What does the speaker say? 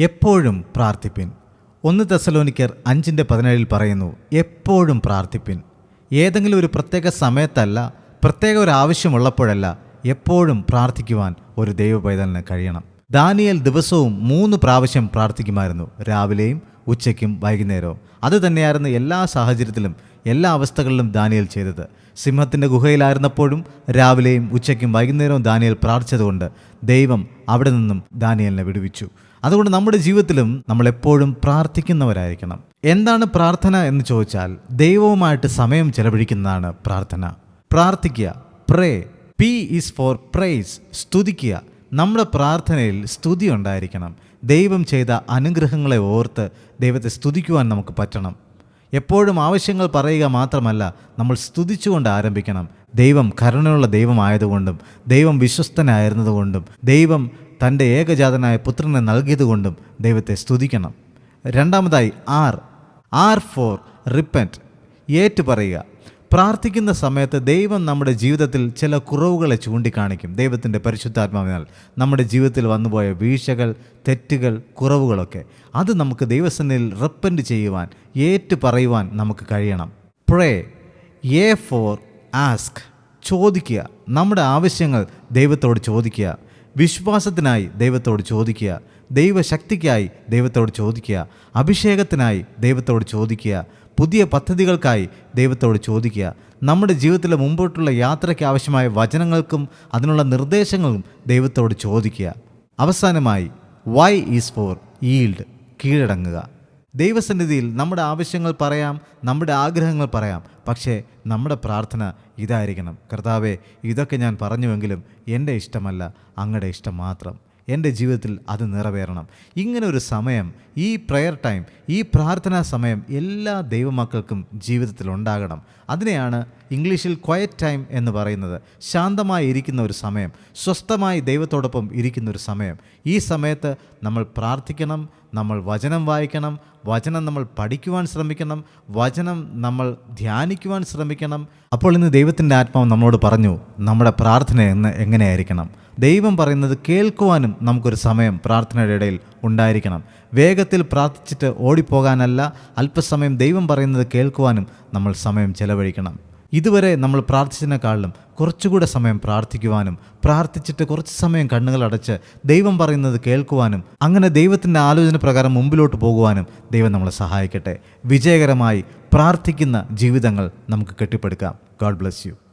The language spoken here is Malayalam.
എപ്പോഴും പ്രാർത്ഥിപ്പിൻ. ഒന്ന് തെസലോനിക്കർ അഞ്ചിന്റെ പതിനേഴിൽ പറയുന്നു എപ്പോഴും പ്രാർത്ഥിപ്പിൻ. ഏതെങ്കിലും ഒരു പ്രത്യേക സമയത്തല്ല പ്രത്യേക ഒരു ആവശ്യമുള്ളപ്പോഴല്ല എപ്പോഴും പ്രാർത്ഥിക്കുവാൻ ഒരു ദൈവപൈതലിന് കഴിയണം. ദാനിയൽ ദിവസവും മൂന്ന് പ്രാവശ്യം പ്രാർത്ഥിക്കുമായിരുന്നു. രാവിലെയും ഉച്ചയ്ക്കും വൈകുന്നേരവും. അത് തന്നെയായിരുന്നു എല്ലാ സാഹചര്യത്തിലും എല്ലാ അവസ്ഥകളിലും ദാനിയൽ ചെയ്തത്. സിംഹത്തിന്റെ ഗുഹയിലായിരുന്നപ്പോഴും രാവിലെയും ഉച്ചയ്ക്കും വൈകുന്നേരവും ദാനിയൽ പ്രാർത്ഥിച്ചതുകൊണ്ട് ദൈവം അവിടെ നിന്നും ദാനിയലിനെ വിടുവിച്ചു. അതുകൊണ്ട് നമ്മുടെ ജീവിതത്തിലും നമ്മൾ എപ്പോഴും പ്രാർത്ഥിക്കുന്നവരായിരിക്കണം. എന്താണ് പ്രാർത്ഥന എന്ന് ചോദിച്ചാൽ ദൈവവുമായിട്ട് സമയം ചെലവഴിക്കുന്നതാണ് പ്രാർത്ഥന. പ്രാർത്ഥിക്കുക pray P is for praise സ്തുതിക്കുക നമ്മുടെ പ്രാർത്ഥനയിൽ സ്തുതി ഉണ്ടായിരിക്കണം. ദൈവം ചെയ്ത അനുഗ്രഹങ്ങളെ ഓർത്ത് ദൈവത്തെ സ്തുതിക്കുവാൻ നമുക്ക് പറ്റണം. എപ്പോഴും ആവശ്യങ്ങൾ പറയുക മാത്രമല്ല നമ്മൾ സ്തുതിച്ചുകൊണ്ട് ആരംഭിക്കണം. ദൈവം കരുണയുള്ള ദൈവമായതുകൊണ്ടും ദൈവം വിശ്വസ്തനായിരുന്നതുകൊണ്ടും ദൈവം തന്റെ ഏകജാതനായ പുത്രനെ നൽകിയതുകൊണ്ടും ദൈവത്തെ സ്തുതിക്കണം. രണ്ടാമതായി ആർ. R four. റിപ്പന്റ്. ഏറ്റു പറയുക. പ്രാർത്ഥിക്കുന്ന സമയത്ത് ദൈവം നമ്മുടെ ജീവിതത്തിൽ ചില കുറവുകളെ ചൂണ്ടിക്കാണിക്കും. ദൈവത്തിന്റെ പരിശുദ്ധാത്മാവിനാൽ നമ്മുടെ ജീവിതത്തിൽ വന്നുപോയ വീഴ്ചകൾ തെറ്റുകൾ കുറവുകളൊക്കെ അത് നമുക്ക് ദൈവസന്നിധിയിൽ റെപ്പൻഡ് ചെയ്യുവാൻ ഏറ്റു പറയുവാൻ നമുക്ക് കഴിയണം. പ്രേ എ ഫോർ ആസ്ക് ചോദിക്കുക. നമ്മുടെ ആവശ്യങ്ങൾ ദൈവത്തോട് ചോദിക്കുക. വിശ്വാസത്തിനായി ദൈവത്തോട് ചോദിക്കുക. ദൈവശക്തിക്കായി ദൈവത്തോട് ചോദിക്കുക. അഭിഷേകത്തിനായി ദൈവത്തോട് ചോദിക്കുക. പുതിയ പദ്ധതികൾക്കായി ദൈവത്തോട് ചോദിക്കുക. നമ്മുടെ ജീവിതത്തിലെ മുമ്പോട്ടുള്ള യാത്രയ്ക്ക് ആവശ്യമായ വചനങ്ങൾക്കും അതിനുള്ള നിർദ്ദേശങ്ങളും ദൈവത്തോട് ചോദിക്കുക. അവസാനമായി വൈ ഈസ് ഫോർ ഈൽഡ് കീഴടങ്ങുക. ദൈവസന്നിധിയിൽ നമ്മുടെ ആവശ്യങ്ങൾ പറയാം നമ്മുടെ ആഗ്രഹങ്ങൾ പറയാം. പക്ഷേ നമ്മുടെ പ്രാർത്ഥന ഇതായിരിക്കണം. കർത്താവെ ഇതൊക്കെ ഞാൻ പറഞ്ഞുവെങ്കിലും എന്റെ ഇഷ്ടമല്ല അങ്ങയുടെ ഇഷ്ടം മാത്രം. എന്റെ ജീവിതത്തിൽ അത് നിറവേറണം. ഇങ്ങനെ ഒരു സമയം ഈ പ്രെയർ ടൈം ഈ പ്രാർത്ഥനാ സമയം എല്ലാ ദൈവമക്കൾക്കും ജീവിതത്തിൽ ഉണ്ടാകണം. അതിനെയാണ് ഇംഗ്ലീഷിൽ ക്വയറ്റ് ടൈം എന്ന് പറയുന്നത്. ശാന്തമായി ഇരിക്കുന്ന ഒരു സമയം സ്വസ്ഥമായി ദൈവത്തോടൊപ്പം ഇരിക്കുന്ന ഒരു സമയം. ഈ സമയത്ത് നമ്മൾ പ്രാർത്ഥിക്കണം നമ്മൾ വചനം വായിക്കണം വചനം നമ്മൾ പഠിക്കുവാൻ ശ്രമിക്കണം വചനം നമ്മൾ ധ്യാനിക്കുവാൻ ശ്രമിക്കണം. അപ്പോൾ ഇന്ന് ദൈവത്തിന്റെ ആത്മാവ് നമ്മളോട് പറഞ്ഞു നമ്മുടെ പ്രാർത്ഥന എന്ന് എങ്ങനെയായിരിക്കണം? ദൈവം പറയുന്നത് കേൾക്കുവാനും നമുക്കൊരു സമയം പ്രാർത്ഥനയുടെ ഇടയിൽ ഉണ്ടായിരിക്കണം. വേഗത്തിൽ പ്രാർത്ഥിച്ചിട്ട് ഓടിപ്പോകാനല്ല അല്പസമയം ദൈവം പറയുന്നത് കേൾക്കുവാനും നമ്മൾ സമയം ചെലവഴിക്കണം. ഇതുവരെ നമ്മൾ പ്രാർത്ഥിച്ചതിനേക്കാളിലും കുറച്ചുകൂടെ സമയം പ്രാർത്ഥിക്കുവാനും പ്രാർത്ഥിച്ചിട്ട് കുറച്ച് സമയം കണ്ണുകൾ അടച്ച് ദൈവം പറയുന്നത് കേൾക്കുവാനും അങ്ങനെ ദൈവത്തിന്റെ ആലോചന പ്രകാരം മുമ്പിലോട്ട് പോകുവാനും ദൈവം നമ്മളെ സഹായിക്കട്ടെ. വിജയകരമായി പ്രാർത്ഥിക്കുന്ന ജീവിതങ്ങൾ നമുക്ക് കെട്ടിപ്പടുക്കാം. God bless you